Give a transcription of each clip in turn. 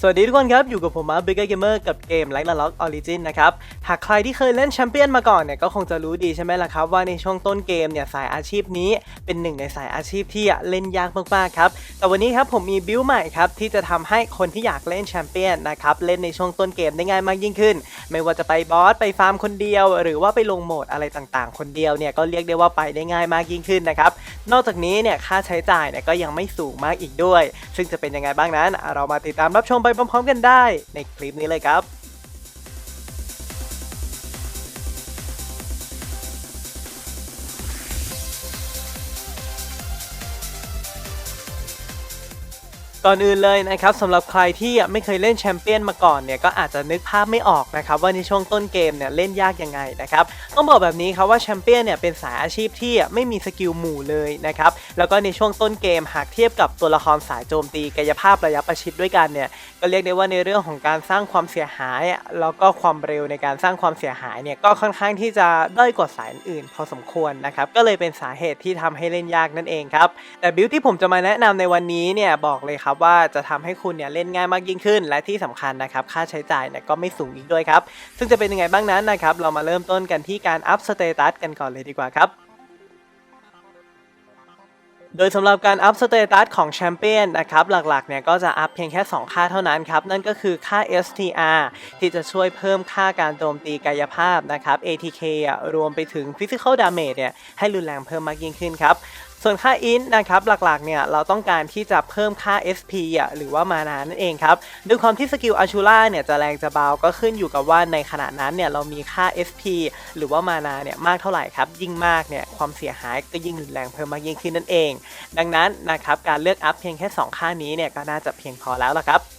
สวัสดีทุกคนครับ อยู่กับผมมาร์คเบเกอร์เกมเมอร์กับเกมไลท์ล็อกออริจินนะครับ หากใครที่เคยเล่นแชมเปี้ยนมาก่อนเนี่ยก็คงจะรู้ดีใช่ไหมล่ะครับ ว่าในช่วงต้นเกมเนี่ยสายอาชีพนี้เป็นหนึ่งในสายอาชีพที่เล่นยากมากๆครับ แต่วันนี้ครับผมมีบิลใหม่ครับที่จะทำให้คนที่อยากเล่นแชมเปี้ยนนะครับเล่นในช่วงต้นเกมได้ง่ายมากยิ่งขึ้น ไม่ว่าจะไปบอสไปฟาร์มคนเดียว หรือว่าไปลงโหมดอะไรต่างๆ คนเดียวเนี่ยก็เรียกได้ว่าไปได้ง่ายมากยิ่งขึ้นนะครับ นอกจากนี้เนี่ยค่าใช้จ่ายเนี่ยก็ยังไม่สูงมากอีกด้วย ซึ่งจะเป็นยังไงบ้างนั้น เรามาติดตามรับชมไปพร้อมๆกันได้ในคลิปนี้เลยครับ ก่อนอื่นเลยนะครับสำหรับใครที่ไม่เคยเล่นแชมเปี้ยนมาก่อนเนี่ยก็อาจจะนึกภาพไม่ออกนะครับว่าในช่วงต้นเกมเนี่ยเล่นยากยังไงนะครับต้องบอกแบบนี้ครับว่าแชมเปี้ยนเนี่ยเป็นสายอาชีพที่ไม่มีสกิลหมู่เลยนะครับแล้วก็ในช่วงต้นเกมหากเทียบกับตัวละครสายโจมตีกายภาพระยะประชิดด้วยกันเนี่ยก็เรียกได้ว่าในเรื่องของการสร้างความเสียหาย แล้วก็ความเร็วในการสร้างความเสียหายเนี่ยก็ค่อนข้างที่จะด้อยกว่าสายอื่น พอสมควรนะครับก็เลยเป็นสาเหตุที่ทำให้เล่นยากนั่นเองครับแต่บิลที่ผมจะมาแนะนำในวันนี้เนี่ยบอกเลยครับว่าจะทำให้คุณเนี่ยเล่นง่ายมากยิ่งขึ้น และที่สำคัญนะครับค่าใช้จ่ายเนี่ยก็ไม่สูงอีกด้วยครับ ซึ่งจะเป็นยังไงบ้างนั้นนะครับเรามาเริ่มต้นกันที่การอัพสเตตัสกันก่อนเลยดีกว่าครับโดยสำหรับการอัพสเตตัสของแชมเปี้ยนนะครับหลักๆเนี่ยก็จะอัพเพียงแค่ 2 ค่าเท่านั้นครับ นั่นก็คือค่า STR ที่จะช่วยเพิ่มค่าการโจมตีกายภาพนะครับ ATK รวมไปถึง Physical Damage เนี่ยให้รุนแรงเพิ่มมากยิ่งขึ้นครับ ส่วนค่า int นะครับหลักๆเนี่ยเราต้องการที่จะเพิ่มค่า SP อะหรือว่ามานานั่นเองครับด้วยความที่สกิลอาชูล่าเนี่ยจะแรงจะเบาก็ขึ้นอยู่กับว่าในขณะนั้นเนี่ยเรามีค่า SP หรือว่ามานาเนี่ยมากเท่าไหร่ครับยิ่งมากเนี่ยความเสียหายก็ยิ่งรุนแรงเพิ่มมากยิ่งขึ้นนั่นเอง ดังนั้นนะครับการเลือกอัพเพียงแค่ 2 ค่านี้เนี่ยก็น่าจะเพียงพอแล้วละครับ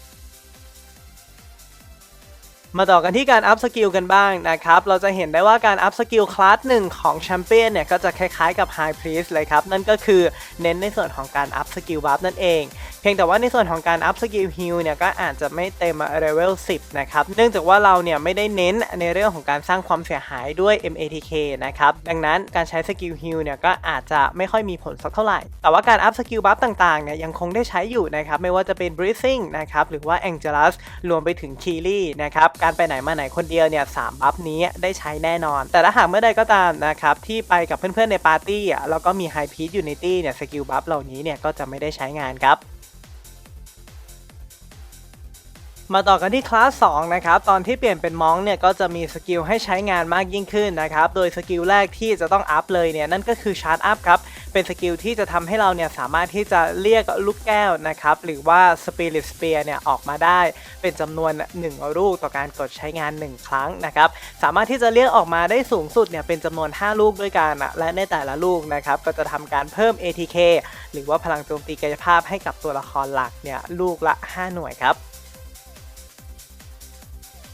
มาต่อกันที่การอัพสกิลกันบ้างนะครับ เราจะเห็นได้ว่าการอัพสกิลคลาสหนึ่งของแชมเปี้ยนเนี่ย ก็จะคล้ายๆกับไฮพรีสเลยครับ นั่นก็คือเน้นในส่วนของการอัพสกิลบัฟนั่นเอง เพียงแต่ว่าในส่วนของการอัพสกิลฮิลเนี่ยก็อาจจะไม่เต็มเลเวล10 นะครับ เนื่องจากว่าเราเนี่ยไม่ได้เน้นในเรื่องของการสร้างความเสียหายด้วย MATK นะครับ ดังนั้นการใช้สกิลฮิลเนี่ยก็อาจจะไม่ค่อยมีผลสักเท่าไหร่ แต่ว่าการอัพสกิลบัฟต่างๆเนี่ยยังคงได้ใช้อยู่นะครับ ไม่ว่าจะเป็น Breathing นะครับ หรือว่า Angelus รวมไปถึง k e e l y นะครับ การไปไหนมาไหนคนเดียวเนี่ยสามบัฟนี้ได้ใช้แน่นอน แต่ถ้าหากเมื่อใดก็ตามนะครับที่ไปกับเพื่อนๆในปาร์ตี้อะแล้วก็มี High Peak Unity เนี่ยสกิลบัฟเหล่านี้เนี่ยก็จะไม่ได้ใช้งานครับ มาต่อกันที่คลาส2นะครับ ตอนที่เปลี่ยนเป็นมองเนี่ยก็จะมีสกิลให้ใช้งานมากยิ่งขึ้นนะครับ โดยสกิลแรกที่จะต้องอัพเลยเนี่ยนั่นก็คือชาร์จอัพครับ เป็นสกิลที่จะทำให้เราเนี่ยสามารถที่จะเรียกลูกแก้วนะครับ หรือว่าสปิริตสเปียร์เนี่ยออกมาได้เป็นจำนวน 1 ลูกต่อการกดใช้งาน 1 ครั้งนะครับ สามารถที่จะเรียกออกมาได้สูงสุดเนี่ยเป็นจำนวน 5 ลูกด้วยกันและในแต่ละลูกนะครับก็จะทำการเพิ่ม ATK หรือว่าพลังโจมตีกายภาพให้กับตัวละครหลักเนี่ยลูกละ 5 หน่วยครับ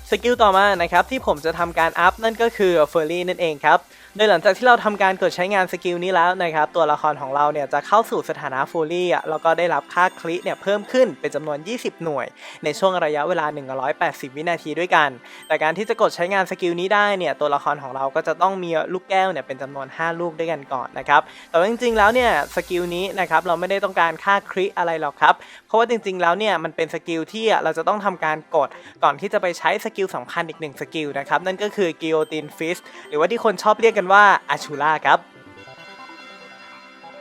สกิลต่อมานะครับที่ผมจะทำการอัพนั่นก็คือเฟอร์รี่นั่นเองครับ โดยหลังจากที่เราทำการกดใช้งานสกิลนี้แล้วนะครับ ตัวละครของเราเนี่ยจะเข้าสู่สถานะฟูลี่อะแล้วก็ได้รับค่าคลิเนี่ยเพิ่มขึ้นเป็นจำนวน 20 หน่วย ในช่วงระยะเวลา 180 วินาทีด้วยกัน แต่การที่จะกดใช้งานสกิลนี้ได้เนี่ยตัวละครของเราก็จะต้องมีลูกแก้วเนี่ยเป็นจำนวน 5 ลูกด้วยกันก่อนนะครับแต่ว่าจริงๆแล้วเนี่ยสกิลนี้นะครับเราไม่ได้ต้องการค่าคลิอะไรหรอกครับ เพราะว่าจริงๆแล้วเนี่ยมันเป็นสกิลที่เราจะต้องทำการกดก่อนที่จะไปใช้สกิลสำคัญอีกหนึ่งสกิลนะครับนั่นก็คือกิโอตินฟิสหรือว่าที่คนชอบเรียกกันว่าอาชูล่าครับ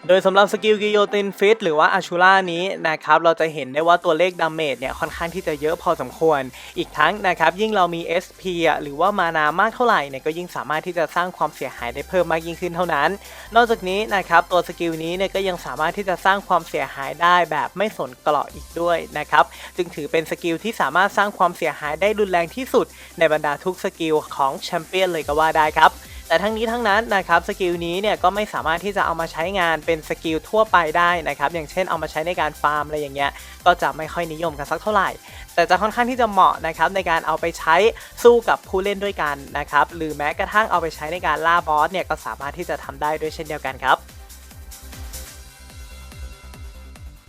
โดยสำหรับสกิลกิโยตินฟิตหรือว่าอาชูล่านี้นะครับเราจะเห็นได้ว่าตัวเลขดาเมจเนี่ยค่อนข้างที่จะเยอะพอสมควร อีกทั้งนะครับยิ่งเรามี SP หรือว่ามานามากเท่าไหร่เนี่ยก็ยิ่งสามารถที่จะสร้างความเสียหายได้เพิ่มมากยิ่งขึ้นเท่านั้น นอกจากนี้นะครับตัวสกิลนี้เนี่ยก็ยังสามารถที่จะสร้างความเสียหายได้แบบไม่สนเกราะอีกด้วยนะครับจึงถือเป็นสกิลที่สามารถสร้างความเสียหายได้รุนแรงที่สุด ในบรรดาทุกสกิลของแชมเปี้ยนเลยก็ว่าได้ครับ แต่ทั้งนี้ทั้งนั้นนะครับสกิลนี้เนี่ยก็ไม่สามารถที่จะเอามาใช้งานเป็นสกิลทั่วไปได้นะครับอย่างเช่นเอามาใช้ในการฟาร์มอะไรอย่างเงี้ยก็จะไม่ค่อยนิยมกันสักเท่าไหร่ แต่จะค่อนข้างที่จะเหมาะนะครับในการเอาไปใช้สู้กับผู้เล่นด้วยกันนะครับหรือแม้กระทั่งเอาไปใช้ในการล่าบอสเนี่ยก็สามารถที่จะทำได้ด้วยเช่นเดียวกันครับ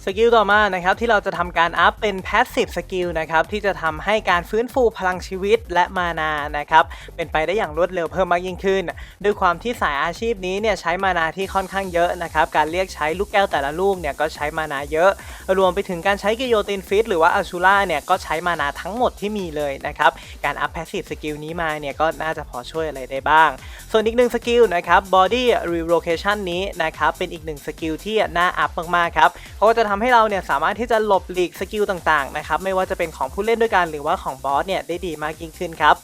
สกิลต่อมานะครับที่เราจะทำการอัพเป็น Passive Skill นะครับที่จะทำให้การฟื้นฟูพลังชีวิตและมานานะครับเป็นไปได้อย่างรวดเร็วเพิ่มมากยิ่งขึ้น ด้วยความที่สายอาชีพนี้เนี่ยใช้มานาที่ค่อนข้างเยอะนะครับการเรียกใช้ลูกแก้วแต่ละลูกเนี่ยก็ใช้มานาเยอะ รวมไปถึงการใช้กิโยตินฟิตหรือว่าอาชูล่าเนี่ยก็ใช้มานาทั้งหมดที่มีเลยนะครับการอัพ Passive Skill นี้มาเนี่ยก็น่าจะพอช่วยอะไรได้บ้าง ส่วนอีกหนึ่งสกิลนะครับ Body Relocation นี้นะครับเป็นอีกหนึ่งสกิลที่น่าอัพมากๆครับเพราะจะทำให้เราเนี่ยสามารถที่จะหลบหลีกสกิลต่างๆนะครับไม่ว่าจะเป็นของผู้เล่นด้วยกันหรือว่าของบอสเนี่ยได้ดีมากยิ่งขึ้นครับ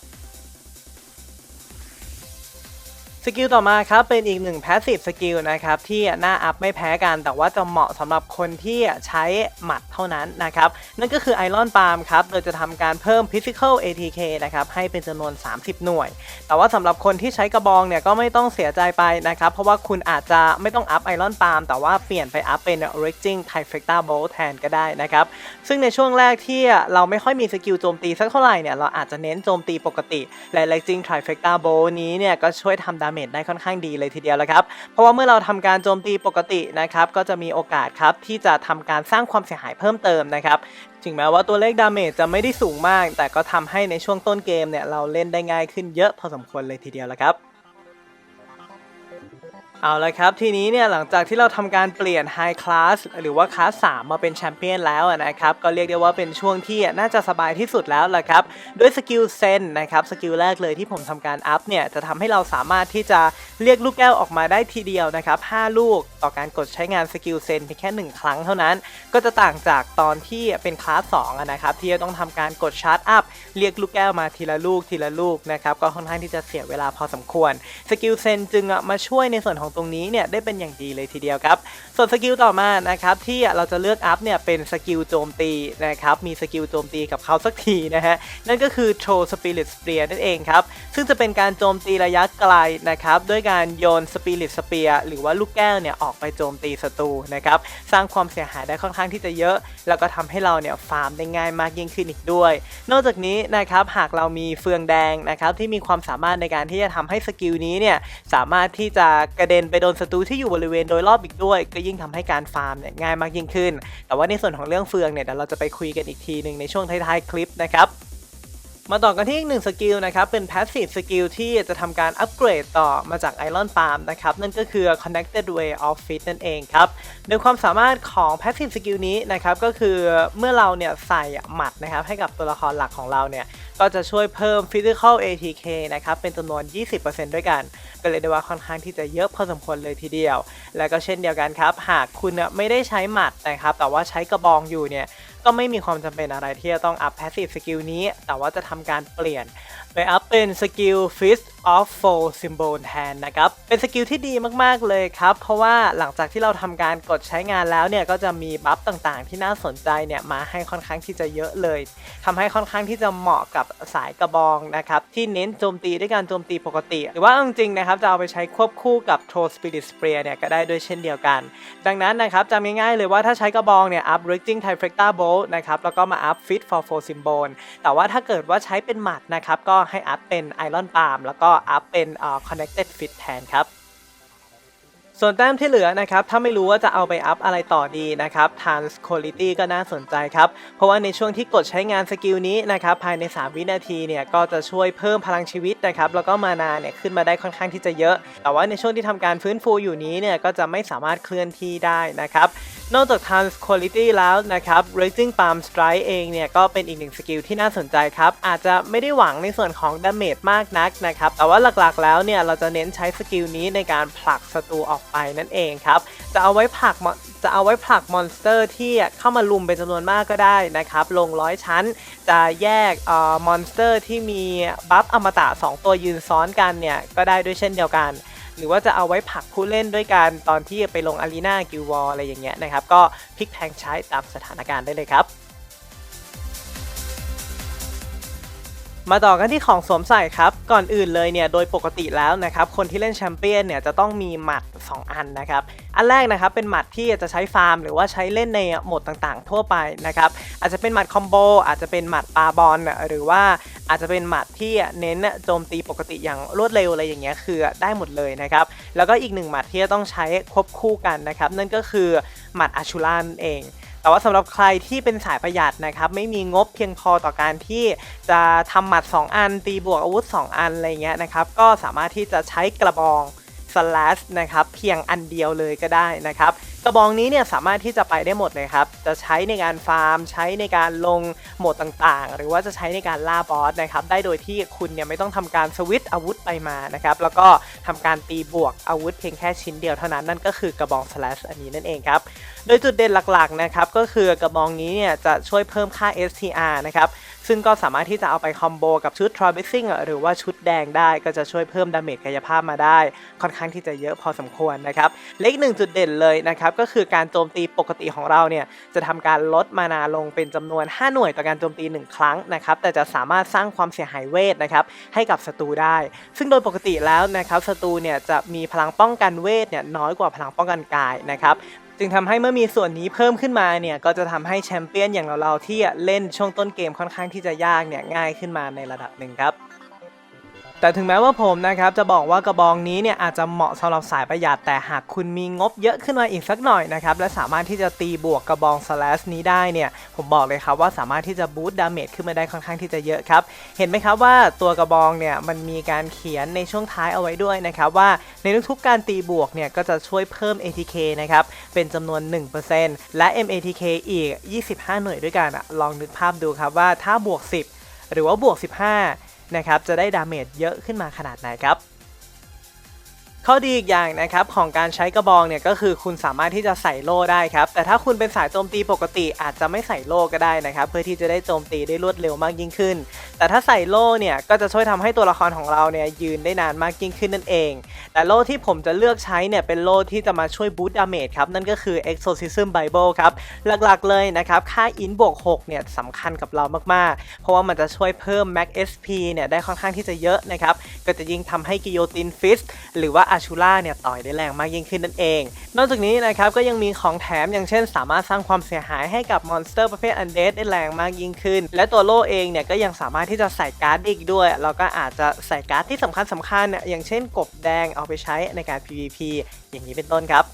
สกิลต่อมาครับเป็นอีกหนึ่ง passive skill นะครับที่น่าอัพไม่แพ้กัน แต่ว่าจะเหมาะสำหรับคนที่ใช้หมัดเท่านั้นนะครับนั่นก็คือ Iron Palm ครับโดยจะทำการเพิ่ม physical ATK นะครับให้เป็นจำนวน 30 หน่วย แต่ว่าสำหรับคนที่ใช้กระบองเนี่ยก็ไม่ต้องเสียใจไปนะครับเพราะว่าคุณอาจจะไม่ต้องอัพ Iron Palm แต่ว่าเปลี่ยนไปอัพเป็น Raging Trifecta Bolt แทนก็ได้นะครับซึ่งในช่วงแรกที่เราไม่ค่อยมีสกิลโจมตีสักเท่าไหร่เนี่ยเราอาจจะเน้นโจมตีปกติและ Raging Trifecta Bolt นี้เนี่ยก็ช่วยทำดาเมจได้ค่อนข้างดีเลยทีเดียวแล้วครับเพราะว่าเมื่อเราทำการโจมตีปกตินะครับก็จะมีโอกาสครับที่จะทำการสร้างความเสียหายเพิ่มเติมนะครับถึงแม้ว่าตัวเลขดาเมจจะไม่ได้สูงมาก แต่ก็ทำให้ในช่วงต้นเกมเนี่ยเราเล่นได้ง่ายขึ้นเยอะพอสมควรเลยทีเดียวแล้วครับ เอาละครับ ทีนี้เนี่ยหลังจากที่เราทำการเปลี่ยน High Class หรือว่าคลาส 3 มาเป็นแชมเปี้ยนแล้วนะครับ ก็เรียกได้ว่าเป็นช่วงที่น่าจะสบายที่สุดแล้วละครับ ด้วยสกิลเซนนะครับสกิลแรกเลยที่ผมทำการอัพเนี่ย จะทำให้เราสามารถที่จะเรียกลูกแก้วออกมาได้ทีเดียวนะครับ 5 ลูกต่อการกดใช้งานสกิลเซนเพียงแค่ 1 ครั้งเท่านั้น ก็จะต่างจากตอนที่เป็นคลาส2อะนะครับที่จะต้องทำการกดชาร์จอัพเรียกลูกแก้วมาทีละลูกทีละลูกนะครับก็ค่อนข้างที่จะเสียเวลาพอสมควรสกิลเซนจึงมาช่วยในส่วนของตรงนี้เนี่ยได้เป็นอย่างดีเลยทีเดียวครับ ส่วนสกิลต่อมานะครับที่เราจะเลือกอัพเนี่ยเป็นสกิลโจมตีนะครับมีสกิลโจมตีกับเขาสักทีนะฮะนั่นก็คือ Throw Spirit Spear นั่นเองครับซึ่งจะเป็นการโจมตีระยะไกลนะครับด้วยการโยน Spirit Spear หรือว่าลูกแก้วเนี่ยออกไปโจมตีศัตรูนะครับสร้างความเสียหายได้ค่อนข้างที่จะเยอะ แล้วก็ทำให้เราเนี่ยฟาร์มได้ง่ายมากยิ่งขึ้นอีกด้วย นอกจากนี้นะครับหากเรามีเฟืองแดงนะครับที่มีความสามารถในการที่จะทำให้สกิลนี้เนี่ยสามารถที่จะกระเด็นไปโดนศัตรูที่อยู่บริเวณโดยรอบอีกด้วยก็ยิ่งทำให้การฟาร์มเนี่ยง่ายมากยิ่งขึ้น แต่ว่าในส่วนของเรื่องเฟืองเนี่ยเดี๋ยวเราจะไปคุยกันอีกทีหนึ่งในช่วงท้ายๆคลิปนะครับมาต่อกันที่อีกหนึ่งสกิลนะครับ เป็น Passive Skill ที่จะทำการอัปเกรดต่อมาจาก Iron Palm นะครับ นั่นก็คือ Connected Way of Fit นั่นเองครับ โดยความสามารถของ Passive Skill นี้นะครับ ก็คือเมื่อเราเนี่ยใส่หมัดนะครับให้กับตัวละครหลักของเราเนี่ย ก็จะช่วยเพิ่ม Physical ATK นะครับ เป็นจำนวน 20%ด้วยกัน ก็เลยได้ว่าค่อนข้างที่จะเยอะพอสมควรเลยทีเดียว แล้วก็เช่นเดียวกันครับ หากคุณไม่ได้ใช้หมัดนะครับ แต่ว่าใช้กระบองอยู่เนี่ย ก็ไม่มีความจำเป็นอะไรที่จะต้องอัพ Passive Skill นี้ แต่ว่าจะทำการเปลี่ยนไปอัพเป็นสกิล Fist of Four Symbol แทนนะครับ เป็นสกิลที่ดีมากๆเลยครับ เพราะว่าหลังจากที่เราทำการกดใช้งานแล้วเนี่ย ก็จะมีบัฟต่างๆ ที่น่าสนใจเนี่ยมาให้ค่อนข้างที่จะเยอะเลยทำให้ค่อนข้างที่จะเหมาะกับสายกระบองนะครับ ที่เน้นโจมตีด้วยการโจมตีปกติ หรือว่าจริงๆนะครับจะเอาไปใช้ควบคู่กับ Throw Spirit Spear เนี่ยก็ได้ด้วยเช่นเดียวกัน ดังนั้นนะครับจำง่ายๆเลยว่าถ้าใช้กระบองเนี่ยอัพ Raging Trifecta Bolt นะครับแล้วก็มาอัพ Fit for Four Symbol แต่ว่าถ้าเกิดว่าใช้เป็นหมัดนะครับก็ให้อัพเป็น Iron Palm แล้วก็อัพเป็น Connected Fit แทนครับ ส่วนแต้มที่เหลือนะครับ ถ้าไม่รู้ว่าจะเอาไปอัพอะไรต่อดีนะครับ Trans Quality ก็น่าสนใจครับ เพราะว่าในช่วงที่กดใช้งานสกิลนี้นะครับ ภายใน 3 วินาทีเนี่ยก็จะช่วยเพิ่มพลังชีวิตนะครับ แล้วก็มานาเนี่ยขึ้นมาได้ค่อนข้างที่จะเยอะ แต่ว่าในช่วงที่ทำการฟื้นฟูอยู่นี้เนี่ยก็จะไม่สามารถเคลื่อนที่ได้นะครับ นอกจาก Trans Quality แล้วนะครับ Raging Palm Strike เองเนี่ยก็เป็นอีกหนึ่งสกิลที่น่าสนใจครับ อาจจะไม่ได้หวังในส่วนของดาเมจมากนักนะครับ แต่ว่าหลักๆแล้วเนี่ยเราจะเน้นใช้สกิลนี้ในการผลักศัตรูออกไปนั่นเองครับ จะเอาไว้ผลักมอนจะเอาไว้ผลักมอนสเตอร์ที่เข้ามาลุมเป็นจำนวนมากก็ได้นะครับ ลงร้อยชั้นจะแยกเอ่อมอนสเตอร์ที่มีบัฟอมตะ 2 ตัวยืนซ้อนกันเนี่ยก็ได้ด้วยเช่นเดียวกัน หรือว่าจะเอาไว้ผักผู้เล่นด้วยกันตอนที่ไปลงอารีนากิลวอลอะไรอย่างเงี้ยนะครับ ก็พลิกแพลงใช้ตามสถานการณ์ได้เลยครับมาต่อกันที่ของสวมใส่ครับ ก่อนอื่นเลยเนี่ยโดยปกติแล้วนะครับคนที่เล่นแชมเปี้ยนเนี่ยจะต้องมีหมัด 2 อันนะครับ อันแรกนะครับเป็นหมัดที่จะใช้ฟาร์ม หรือว่าใช้เล่นในโหมดต่างๆ ทั่วไปนะครับอาจจะเป็นหมัดคอมโบอาจจะเป็นหมัดปาบอลหรือว่า อาจจะเป็นหมัดที่เน้นโจมตีปกติอย่างรวดเร็วอะไรอย่างเงี้ยคือได้หมดเลยนะครับ แล้วก็อีกหนึ่งหมัดที่จะต้องใช้ควบคู่กันนะครับ นั่นก็คือหมัดอาชูล่านเองแต่ว่าสำหรับใครที่เป็นสายประหยัดนะครับ ไม่มีงบเพียงพอต่อการที่จะทำหมัด 2 อัน ตีบวกอาวุธ 2 อันอะไรเงี้ยนะครับ ก็สามารถที่จะใช้กระบอง slash นะครับเพียงอันเดียวเลยก็ได้นะครับกระบองนี้เนี่ยสามารถที่จะไปได้หมดเลยครับ จะใช้ในการฟาร์ม ใช้ในการลงโหมดต่างๆ หรือว่าจะใช้ในการล่าบอสนะครับได้โดยที่คุณเนี่ยไม่ต้องทำการสวิตช์อาวุธไปมานะครับแล้วก็ทำการตีบวกอาวุธเพียงแค่ชิ้นเดียวเท่านั้นนั่นก็คือกระบอง slash อันนี้นั่นเองครับ โดยจุดเด่นหลักๆนะครับก็คือกระบองนี้เนี่ยจะช่วยเพิ่มค่า STR นะครับ ซึ่งก็สามารถที่จะเอาไปคอมโบกับชุด t r a v i s i n g หรือว่าชุดแดงได้ก็จะช่วยเพิ่มดาเมจกายภาพมาได้ ค่อนข้างที่จะเยอะพอสมควรนะครับเล็กหนึ่งจุดเด่นเลยนะครับก็คือการโจมตีปกติของเราเนี่ยจะทำการลดมานาลงเป็นจำนวน 5 หน่วยต่อการโจมตี 1 ครั้งนะครับแต่จะสามารถสร้างความเสียหายเวทนะครับให้กับศัตรูได้ ซึ่งโดยปกติแล้วนะครับศัตรูเนี่ยจะมีพลังป้องกันเวทเนี่ยน้อยกว่าพลังป้องกันกายนะครับ จึงทำให้เมื่อมีส่วนนี้เพิ่มขึ้นมาเนี่ยก็จะทำให้แชมเปี้ยนอย่างเราๆที่เล่นช่วงต้นเกมค่อนข้างที่จะยากเนี่ยง่ายขึ้นมาในระดับหนึ่งครับ แต่ถึงแม้ว่าผมนะครับจะบอกว่ากระบองนี้เนี่ยอาจจะเหมาะสำหรับสายประหยัดแต่หากคุณมีงบเยอะขึ้นมาอีกสักหน่อยนะครับและสามารถที่จะตีบวกกระบองสแลชนี้ได้เนี่ยผมบอกเลยครับว่าสามารถที่จะบูตดาเมจขึ้นมาได้ค่อนข้างที่จะเยอะครับเห็นไหมครับว่าตัวกระบองเนี่ยมันมีการเขียนในช่วงท้ายเอาไว้ด้วยนะครับว่าในทุกๆการตีบวกเนี่ยก็จะช่วยเพิ่ม ATK นะครับเป็นจำนวน 1%และ MATK อีก 25 หน่วยด้วยกันอะลองนึกภาพดูครับว่าถ้าบวก 10 หรือว่าบวก 15 นะครับจะได้ดาเมจเยอะขึ้นมาขนาดไหนครับข้อดีอีกอย่างนะครับของการใช้กระบองเนี่ยก็คือคุณสามารถที่จะใส่โล่ได้ครับ แต่ถ้าคุณเป็นสายโจมตีปกติอาจจะไม่ใส่โล่ก็ได้นะครับ เพื่อที่จะได้โจมตีได้รวดเร็วมากยิ่งขึ้น แต่ถ้าใส่โล่เนี่ยก็จะช่วยทำให้ตัวละครของเราเนี่ยยืนได้นานมากยิ่งขึ้นนั่นเอง แต่โล่ที่ผมจะเลือกใช้เนี่ยเป็นโล่ที่จะมาช่วยบูตดาเมจครับ นั่นก็คือ Exorcism Bible ครับ หลักๆเลยนะครับค่าอินบวก6เนี่ยสำคัญกับเรามากๆ เพราะว่ามันจะช่วยเพิ่ม Max SP เนี่ยได้ค่อนข้างที่จะเยอะนะครับ ก็จะยิ่งทำให้กิโยตินฟิสหรือว่าอาชูล่าเนี่ยต่อยได้แรงมากยิ่งขึ้นนั่นเอง นอกจากนี้นะครับก็ยังมีของแถมอย่างเช่น สามารถสร้างความเสียหายให้กับมอนสเตอร์ประเภทอันเดได้แรงมากยิ่งขึ้น และตัวโล่เองเนี่ยก็ยังสามารถที่จะใส่การ์ดอีกด้วยแล้วก็อาจจะใส่การ์ดที่สำคัญสำคัญอย่างเช่นกบแดงเอาไปใช้ในการ PVP อย่างนี้เป็นต้นครับ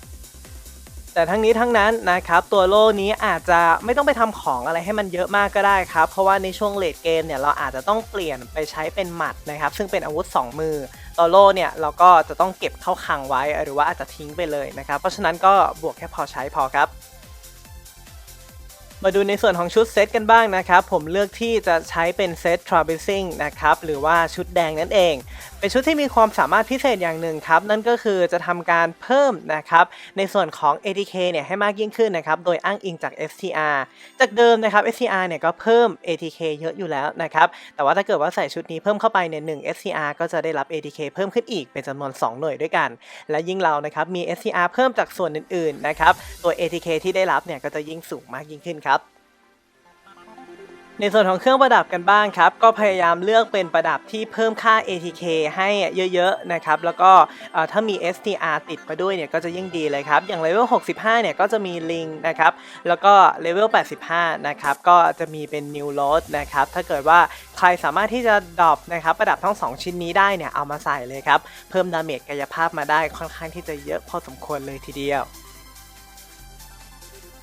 แต่ทั้งนี้ทั้งนั้นนะครับตัวโล่นี้อาจจะไม่ต้องไปทำของอะไรให้มันเยอะมากก็ได้ครับ เพราะว่าในช่วงเลดเกมเนี่ยเราอาจจะต้องเปลี่ยนไปใช้เป็นหมัดนะครับ ซึ่งเป็นอาวุธ 2 มือตัวโล่เนี่ยเราก็จะต้องเก็บเข้าคลังไว้หรือว่าอาจจะทิ้งไปเลยนะครับ เพราะฉะนั้นก็บวกแค่พอใช้พอครับ มาดูในส่วนของชุดเซตกันบ้างนะครับ ผมเลือกที่จะใช้เป็นเซต Traversing นะครับ หรือว่าชุดแดงนั่นเองเป็นชุดที่มีความสามารถพิเศษอย่างหนึ่งครับ นั่นก็คือจะทำการเพิ่มนะครับในส่วนของ ATK เนี่ยให้มากยิ่งขึ้นนะครับ โดยอ้างอิงจาก STR จากเดิมนะครับ STR เนี่ยก็เพิ่ม ATK เยอะอยู่แล้วนะครับ แต่ว่าถ้าเกิดว่าใส่ชุดนี้เพิ่มเข้าไปใน1 STR ก็จะได้รับ ATK เพิ่มขึ้นอีกเป็นจำนวน 2 หน่วยด้วยกัน และยิ่งเรานะครับมี STR เพิ่มจากส่วนอื่นๆนะครับตัว ATK ที่ได้รับเนี่ยก็จะยิ่งสูงมากยิ่งขึ้นครับ ในส่วนของเครื่องประดับกันบ้างครับ ก็พยายามเลือกเป็นประดับที่เพิ่มค่า ATK ให้เยอะๆนะครับ แล้วก็ถ้ามี STR ติดมาด้วยเนี่ยก็จะยิ่งดีเลยครับ อย่างเลเวล 65 เนี่ยก็จะมีลิงนะครับ แล้วก็เลเวล 85 นะครับ ก็จะมีเป็น New Load นะครับ ถ้าเกิดว่าใครสามารถที่จะดรอปนะครับประดับทั้ง 2 ชิ้นนี้ได้เนี่ยเอามาใส่เลยครับ เพิ่มดาเมจกายภาพมาได้ค่อนข้างที่จะเยอะพอสมควรเลยทีเดียว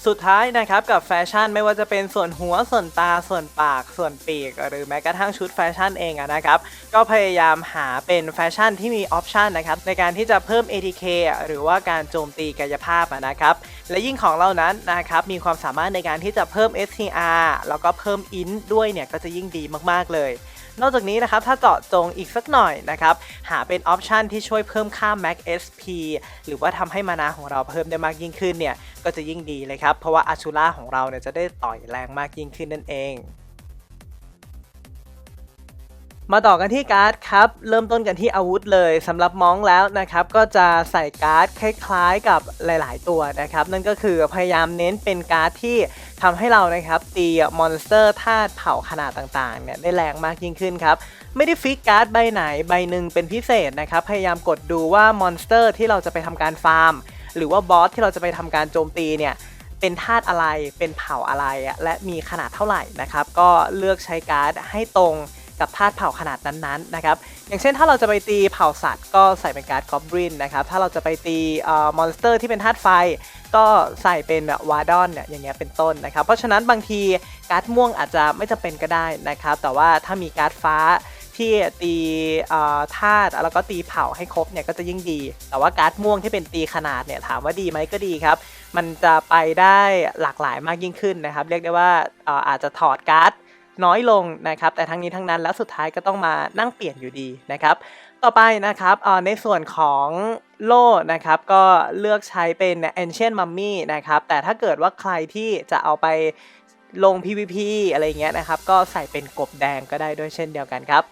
สุดท้ายนะครับกับแฟชั่นไม่ว่าจะเป็นส่วนหัวส่วนตาส่วนปากส่วนปีก หรือแม้กระทั่งชุดแฟชั่นเองนะครับ ก็พยายามหาเป็นแฟชั่นที่มีออปชันนะครับในการที่จะเพิ่ม ATK หรือว่าการโจมตีกายภาพนะครับและยิ่งของเรานั้นนะครับมีความสามารถในการที่จะเพิ่ม STR แล้วก็เพิ่ม INT ด้วยเนี่ยก็จะยิ่งดีมากๆเลย นอกจากนี้นะครับถ้าเจาะจงอีกสักหน่อยนะครับหาเป็นออปชันที่ช่วยเพิ่มค่า Max SP หรือว่าทำให้มานาของเราเพิ่มได้มากยิ่งขึ้นเนี่ยก็จะยิ่งดีเลยครับเพราะว่าอาชูล่าของเราเนี่ยจะได้ต่อยแรงมากยิ่งขึ้นนั่นเอง มาต่อกันที่การ์ดครับ เริ่มต้นกันที่อาวุธเลยสำหรับมองแล้วนะครับ ก็จะใส่การ์ดคล้ายๆกับหลาย ๆ ตัวนะครับ นั่นก็คือพยายามเน้นเป็นการ์ดที่ทำให้เรานะครับตีมอนสเตอร์ธาตุเผาขนาดต่างๆเนี่ยได้แรงมากยิ่งขึ้นครับไม่ได้ฟิกการ์ดใบไหนใบหนึ่งเป็นพิเศษนะครับ พยายามกดดูว่ามอนสเตอร์ที่เราจะไปทำการฟาร์ม หรือว่าบอสที่เราจะไปทำการโจมตีเนี่ยเป็นธาตุอะไรเป็นเผ่าอะไรและมีขนาดเท่าไหร่นะครับก็เลือกใช้การ์ดให้ตรง กับธาตุเผ่าขนาดนั้นๆนะครับอย่างเช่นถ้าเราจะไปตีเผ่าสัตว์ก็ใส่เป็นการ์ดกอบรินนะครับถ้าเราจะไปตีมอนสเตอร์ที่เป็นธาตุไฟ ก็ใส่เป็นวาร์ดอนเนี่ยอย่างเงี้ยเป็นต้นนะครับเพราะฉะนั้นบางทีการ์ดม่วงอาจจะไม่จำเป็นก็ได้นะครับแต่ว่าถ้ามีการ์ดฟ้าที่ตีธาตุแล้วก็ตีเผาให้ครบเนี่ยก็จะยิ่งดี แต่ว่าการ์ดม่วงที่เป็นตีขนาดเนี่ยถามว่าดีไหมก็ดีครับ มันจะไปได้หลากหลายมากยิ่งขึ้นนะครับ เรียกได้ว่าอาจจะถอดการ์ด น้อยลงนะครับ แต่ทั้งนี้ทั้งนั้นแล้วสุดท้ายก็ต้องมานั่งเปลี่ยนอยู่ดีนะครับ ต่อไปนะครับในส่วนของโล่นะครับ ก็เลือกใช้เป็น Ancient Mummy นะครับ แต่ถ้าเกิดว่าใครที่จะเอาไปลง PVP อะไรเงี้ยนะครับ ก็ใส่เป็นกบแดงก็ได้ด้วยเช่นเดียวกันครับ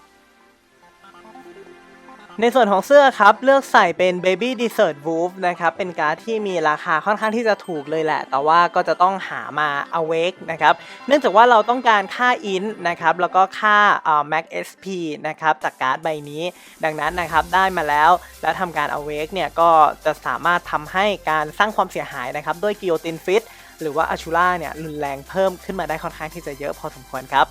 ในส่วนของเสื้อครับเลือกใส่เป็น Baby Desert Wolf นะครับเป็นการ์ดที่มีราคาค่อนข้างที่จะถูกเลยแหละ แต่ว่าก็จะต้องหามา awake นะครับเนื่องจากว่าเราต้องการค่า i n นะครับแล้วก็ค่า max sp นะครับจากการ์ดใบนี้ ดังนั้นนะครับได้มาแล้วแล้วทำการ awake เนี่ยก็จะสามารถทำให้การสร้างความเสียหายนะครับด้วย Guillotine Fit หรือว่า Ashura เนี่ยรุนแรงเพิ่มขึ้นมาได้ค่อนข้างที่จะเยอะพอสมควรครับ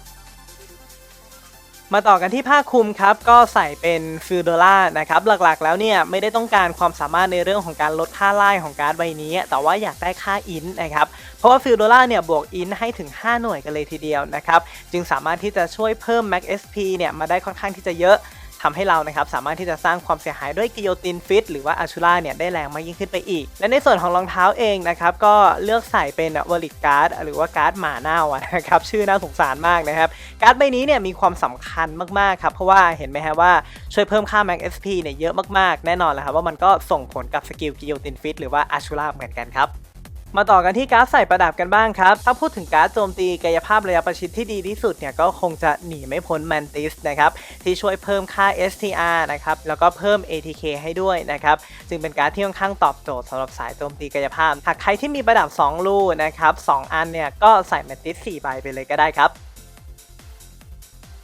มาต่อกันที่ผ้าคลุมครับ ก็ใส่เป็นฟิลโดล่านะครับ หลักๆ แล้วเนี่ยไม่ได้ต้องการความสามารถในเรื่องของการลดค่าไล่ของการ์ดใบนี้ แต่ว่าอยากได้ค่าอินนะครับ เพราะว่าฟิลโดล่าเนี่ยบวกอินให้ถึง 5 หน่วยกันเลยทีเดียวนะครับ จึงสามารถที่จะช่วยเพิ่ม Max SP เนี่ยมาได้ค่อนข้างที่จะเยอะ ทำให้เรานะครับสามารถที่จะสร้างความเสียหายด้วยกิโยตินฟิตหรือว่าอาชูล่าเนี่ยได้แรงมากยิ่งขึ้นไปอีก และในส่วนของรองเท้าเองนะครับก็เลือกใส่เป็นวอลิตการ์ดหรือว่าการ์ดหมาเน่านะครับชื่อน่าสงสารมากนะครับการ์ดใบนี้เนี่ยมีความสำคัญมากๆครับเพราะว่าเห็นไหมฮะว่าช่วยเพิ่มค่า Max SP เนี่ยเยอะมากๆ แน่นอนแหละครับว่ามันก็ส่งผลกับสกิลกิโยตินฟิตหรือว่าอาชูล่าเหมือนกันครับ มาต่อกันที่การ์ดใส่ประดับกันบ้างครับ ถ้าพูดถึงการ์ดโจมตีกายภาพระยะประชิดที่ดีที่สุดเนี่ยก็คงจะหนีไม่พ้นแมนติสนะครับที่ช่วยเพิ่มค่า STR นะครับแล้วก็เพิ่ม ATK ให้ด้วยนะครับจึงเป็นการ์ดที่ค่อนข้างตอบโจทย์สำหรับสายโจมตีกายภาพ หากใครที่มีประดับ 2 ลูนะครับ2อันเนี่ยก็ใส่แมนติส4ใบไปเลยก็ได้ครับ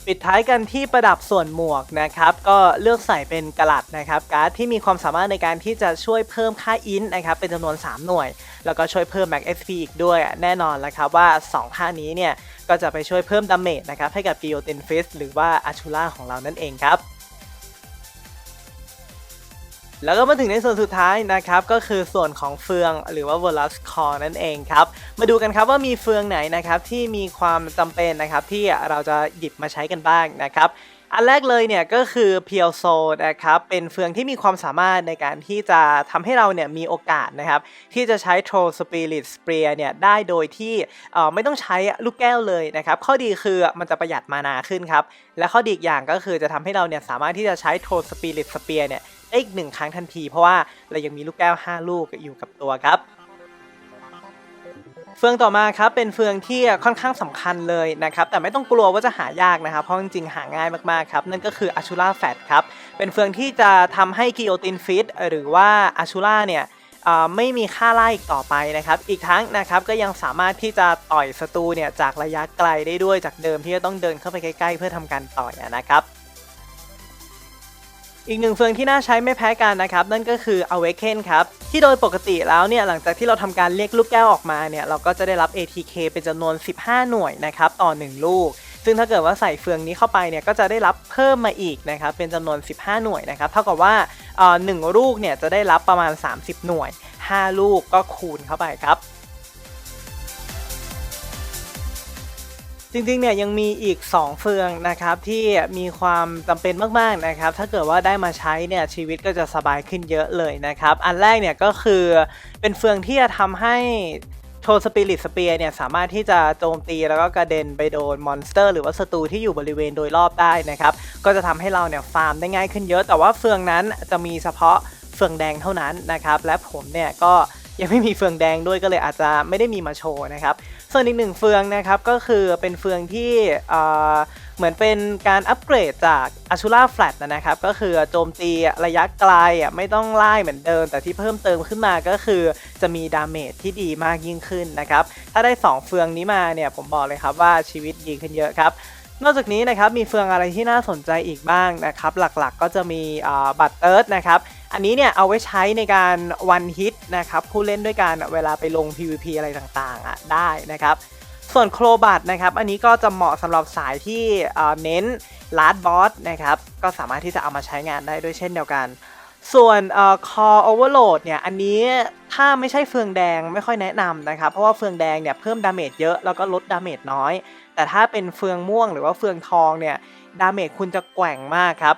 ปิดท้ายกันที่ประดับส่วนหมวกนะครับ ก็เลือกใส่เป็นกระลัดนะครับการ์ดที่มีความสามารถในการที่จะช่วยเพิ่มค่าอินนะครับเป็นจำนวน 3 หน่วย แล้วก็ช่วยเพิ่ม Max SP อีกด้วยแน่นอนแล้วครับว่า 2 ค่านี้เนี่ยก็จะไปช่วยเพิ่มดาเมจนะครับให้กับกิโยตินฟิสหรือว่าอาชูล่าของเรานั่นเองครับ แล้วก็มาถึงในส่วนสุดท้ายนะครับก็คือส่วนของเฟืองหรือว่า v o l u s c o r นั่นเองครับมาดูกันครับว่ามีเฟืองไหนนะครับที่มีความจำเป็นนะครับที่เราจะหยิบมาใช้กันบ้างนะครับ อันแรกเลยเนี่ยก็คือเพียวโซนะครับเป็นเฟืองที่มีความสามารถในการที่จะทำให้เราเนี่ยมีโอกาสนะครับที่จะใช้โทรสปิริตสเปียเนี่ยได้โดยที่ไม่ต้องใช้ลูกแก้วเลยนะครับข้อดีคือมันจะประหยัดมานาขึ้นครับและข้อดีอีกอย่างก็คือจะทำให้เราเนี่ยสามารถที่จะใช้โทรสปิริตสเปียเนี่ยได้อีกหนึ่งครั้งทันที เพราะว่าเรายังมีลูกแก้ว 5 ลูกอยู่กับตัวครับ เฟืองต่อมาครับเป็นเฟืองที่ค่อนข้างสำคัญเลยนะครับแต่ไม่ต้องกลัวว่าจะหายากนะครับเพราะจริงๆหาง่ายมากๆครับนั่นก็คืออาชูล่าแฟตครับเป็นเฟืองที่จะทำให้กิโอตินฟิตหรือว่าอาชูล่าเนี่ยไม่มีค่าไล่อีกต่อไปนะครับ อีกทั้งนะครับก็ยังสามารถที่จะต่อยศัตรูเนี่ยจากระยะไกลได้ด้วยจากเดิมที่จะต้องเดินเข้าไปใกล้ๆ เพื่อทำการต่อยนะครับ อีกหนึ่งเฟืองที่น่าใช้ไม่แพ้กันนะครับ นั่นก็คือ Awaken ครับ ที่โดยปกติแล้วเนี่ยหลังจากที่เราทำการเรียกลูกแก้วออกมาเนี่ยเราก็จะได้รับ ATK เป็นจำนวน 15 หน่วยนะครับต่อ 1 ลูก ซึ่งถ้าเกิดว่าใส่เฟืองนี้เข้าไปเนี่ยก็จะได้รับเพิ่มมาอีกนะครับเป็นจำนวน 15 หน่วยนะครับเท่ากับว่าหนึ่งลูกเนี่ยจะได้รับประมาณ 30 หน่วย 5 ลูกก็คูณเข้าไปครับ จริงๆเนี่ยยังมีอีก 2 เฟืองนะครับที่มีความจำเป็นมากๆนะครับถ้าเกิดว่าได้มาใช้เนี่ยชีวิตก็จะสบายขึ้นเยอะเลยนะครับ อันแรกเนี่ยก็คือเป็นเฟืองที่จะทำให้โทสปิริตสเปียเนี่ยสามารถที่จะโจมตีแล้วก็กระเด็นไปโดนมอนสเตอร์ หรือว่าศัตรูที่อยู่บริเวณโดยรอบได้นะครับ ก็จะทำให้เราเนี่ยฟาร์มได้ง่ายขึ้นเยอะ แต่ว่าเฟืองนั้นจะมีเฉพาะเฟืองแดงเท่านั้นนะครับ และผมเนี่ยก็ยังไม่มีเฟืองแดงด้วยก็เลยอาจจะไม่ได้มีมาโชว์นะครับ ส่วนอีกหนึ่งเฟืองนะครับก็คือเป็นเฟืองที่เหมือนเป็นการอัปเกรดจาก a ชูล่าแฟลตนะครับ ก็คือโจมตีระยะไกลอะไม่ต้องไล่เหมือนเดิม แต่ที่เพิ่มเติมขึ้นมาก็คือจะมีดาเมจที่ดีมากยิ่งขึ้นนะครับ ถ้าได้ 2 เฟืองนี้มาเนี่ยผมบอกเลยครับว่าชีวิตดีขึ้นเยอะครับนอกจากนี้นะครับมีเฟืองอะไรที่น่าสนใจอีกบ้างนะครับ หลักๆกก็จะมีบัตเติร์ดนะครับ อันนี้เนี่ยเอาไว้ใช้ในการวันฮิตนะครับผู้เล่นด้วยกันเวลาไปลง PVP อะไรต่างๆอะได้นะครับ ส่วนโครบัตนะครับ อันนี้ก็จะเหมาะสำหรับสายที่เน้นลาดบอสนะครับก็สามารถที่จะเอามาใช้งานได้ด้วยเช่นเดียวกัน ส่วนเอ่อ core overload เนี่ยอันนี้ถ้าไม่ใช่เฟืองแดงไม่ค่อยแนะนำนะครับ เพราะว่าเฟืองแดงเนี่ยเพิ่มดาเมจเยอะแล้วก็ลดดาเมจน้อย แต่ถ้าเป็นเฟืองม่วงหรือว่าเฟืองทองเนี่ยดาเมจคุณจะแกว่งมากครับ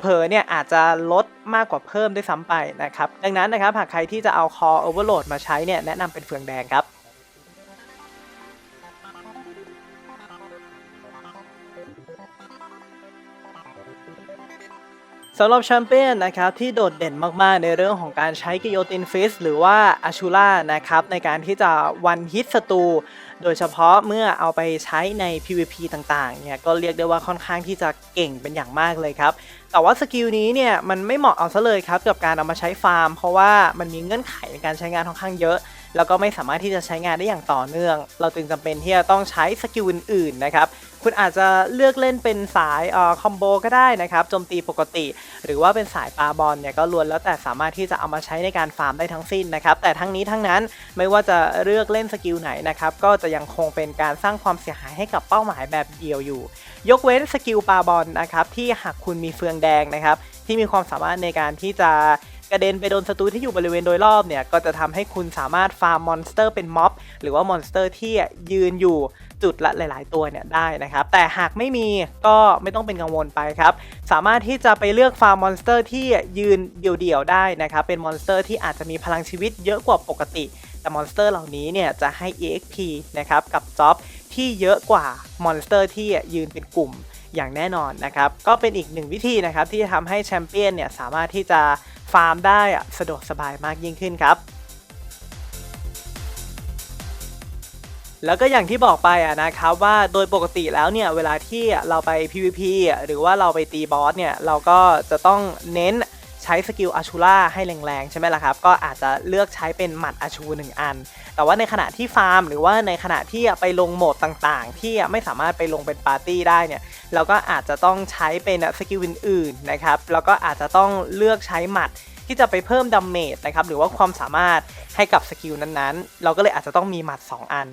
เพอๆเนี่ยอาจจะลดมากกว่าเพิ่มด้วยซ้ำไปนะครับ ดังนั้นนะครับหากใครที่จะเอา core overload มาใช้เนี่ยแนะนำเป็นเฟืองแดงครับสำหรับแชมเปี้ยนนะครับที่โดดเด่นมากๆ ในเรื่องของการใช้กิโยตินฟิสหรือว่าอาชูล่านะครับในการที่จะวันฮิตศัตรู โดยเฉพาะเมื่อเอาไปใช้ใน PVP ต่างๆ เนี่ยก็เรียกได้ว่าค่อนข้างที่จะเก่งเป็นอย่างมากเลยครับ แต่ว่าสกิลนี้เนี่ยมันไม่เหมาะเอาซะเลยครับกับการเอามาใช้ฟาร์ม เพราะว่ามันมีเงื่อนไขในการใช้งานค่อนข้างเยอะ แล้วก็ไม่สามารถที่จะใช้งานได้อย่างต่อเนื่อง เราจึงจำเป็นที่จะต้องใช้สกิลอื่นๆนะครับ คุณอาจจะเลือกเล่นเป็นสายออคอมโบก็ได้นะครับโจมตีปกติ หรือว่าเป็นสายปาบอลเนี่ยก็ล้วนแล้วแต่สามารถที่จะเอามาใช้ในการฟาร์มได้ทั้งสิ้นนะครับ แต่ทั้งนี้ทั้งนั้นไม่ว่าจะเลือกเล่นสกิลไหนนะครับก็จะยังคงเป็นการสร้างความเสียหายให้กับเป้าหมายแบบเดียวอยู่ ยกเว้นสกิลปาบอลนะครับที่หากคุณมีเฟืองแดงนะครับที่มีความสามารถในการที่จะกระเด็นไปโดนศัตรูที่อยู่บริเวณโดยรอบเนี่ยก็จะทำให้คุณสามารถฟาร์มมอนสเตอร์เป็นม็อบหรือว่ามอนสเตอร์ที่ยืนอยู่ จุดละหลาย ๆ ตัวเนี่ยได้นะครับ แต่หากไม่มีก็ไม่ต้องเป็นกังวลไปครับ สามารถที่จะไปเลือกฟาร์มมอนสเตอร์ที่ยืนเดี่ยวๆได้นะครับ เป็นมอนสเตอร์ที่อาจจะมีพลังชีวิตเยอะกว่าปกติ แต่มอนสเตอร์เหล่านี้เนี่ยจะให้ EXP นะครับกับจ็อบที่เยอะกว่ามอนสเตอร์ที่ยืนเป็นกลุ่มอย่างแน่นอนนะครับ ก็เป็นอีกหนึ่งวิธีนะครับที่จะทำให้แชมเปี้ยนเนี่ยสามารถที่จะฟาร์มได้สะดวกสบายมากยิ่งขึ้นครับ แล้วก็อย่างที่บอกไปอะนะครับว่าโดยปกติแล้วเนี่ยเวลาที่เราไป PVP หรือว่าเราไปตีบอสเนี่ยเราก็จะต้องเน้นใช้สกิลอาชูล่าให้แรงๆ ใช่ไหมล่ะครับ ก็อาจจะเลือกใช้เป็นหมัดอาชูหนึ่งอัน แต่ว่าในขณะที่ฟาร์ม หรือว่าในขณะที่ไปลงโหมดต่างๆ ที่ไม่สามารถไปลงเป็นปาร์ตี้ได้เนี่ยเราก็อาจจะต้องใช้เป็นสกิลอื่นๆนะครับแล้วก็อาจจะต้องเลือกใช้หมัดที่จะไปเพิ่มดาเมจนะครับหรือว่าความสามารถให้กับสกิลนั้นๆ เราก็เลยอาจจะต้องมีหมัด 2 อัน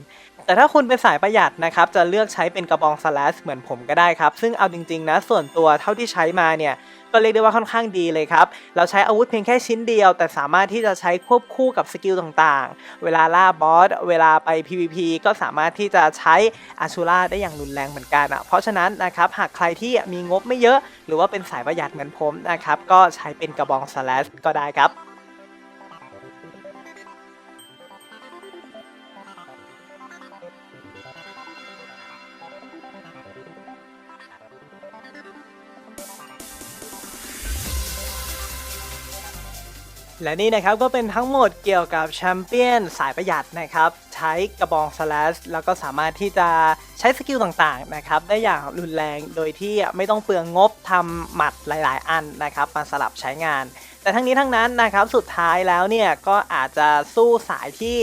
แต่ถ้าคุณเป็นสายประหยัดนะครับจะเลือกใช้เป็นกระบองสแลชเหมือนผมก็ได้ครับ ซึ่งเอาจริงๆนะส่วนตัวเท่าที่ใช้มาเนี่ยก็เรียกได้ว่าค่อนข้างดีเลยครับ เราใช้อาวุธเพียงแค่ชิ้นเดียว แต่สามารถที่จะใช้ควบคู่กับสกิลต่างๆ เวลาล่าบอส เวลาไป PVP ก็สามารถที่จะใช้อาชูล่าได้อย่างรุนแรงเหมือนกันอะ เพราะฉะนั้นนะครับหากใครที่มีงบไม่เยอะ หรือว่าเป็นสายประหยัดเหมือนผมนะครับก็ใช้เป็นกระบองสแลชก็ได้ครับ และนี่นะครับก็เป็นทั้งหมดเกี่ยวกับแชมเปี้ยนสายประหยัดนะครับ ใช้กระบองสลัชแล้วก็สามารถที่จะใช้สกิลต่างๆนะครับได้อย่างรุนแรงโดยที่ไม่ต้องเปลืองงบทำหมัดหลาย ๆ อันนะครับมาสลับใช้งาน แต่ทั้งนี้ทั้งนั้นนะครับสุดท้ายแล้วเนี่ยก็อาจจะสู้สายที่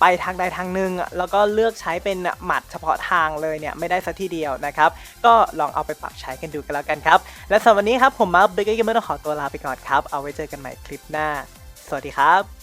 ไปทางใดทางหนึ่งแล้วก็เลือกใช้เป็นหมัดเฉพาะทางเลยเนี่ยไม่ได้สักทีเดียวนะครับ ก็ลองเอาไปปรับใช้กันดูกันแล้วกันครับ และสำหรับวันนี้ครับผมมาร์คเบเกอร์เกมเมอร์ต้องขอตัวลาไปก่อนครับ เอาไว้เจอกันใหม่คลิปหน้า สวัสดีครับ